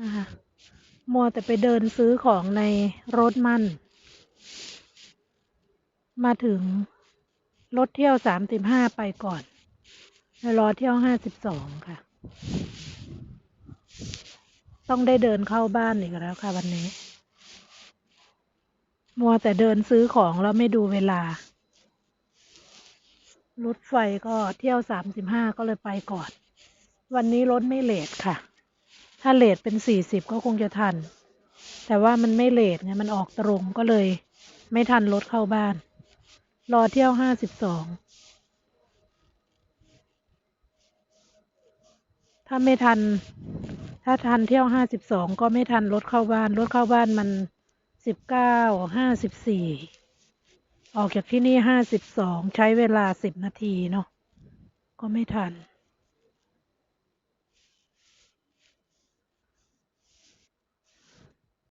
นะคะ มัวแต่ไปเดินซื้อของในรถมัน มาถึงรถเที่ยวสามสิบห้าไปก่อนแล้วรอเที่ยวห้าสิบสองค่ะ ต้องได้เดินเข้าบ้านอีกแล้วค่ะวันนี้ มัวแต่เดินซื้อของแล้วไม่ดูเวลารถไฟก็เที่ยวสามสิบห้าก็เลยไปก่อน วันนี้รถไม่เลทค่ะ ถ้าเลทเป็นสี่สิบก็คงจะทัน แต่ว่ามันไม่เลทไงมันออกตรงก็เลย ไม่ทันรถเข้าบ้าน รอเที่ยวห้าสิบสองถ้าไม่ทัน ถ้าทันเที่ยวห้าสิบสองก็ไม่ทันรถเข้าบ้าน รถเข้าบ้านมันสิบเก้าห้าสิบสี่ออกจากที่นี่ห้าสิบสองใช้เวลาสิบนาทีเนาะก็ไม่ทัน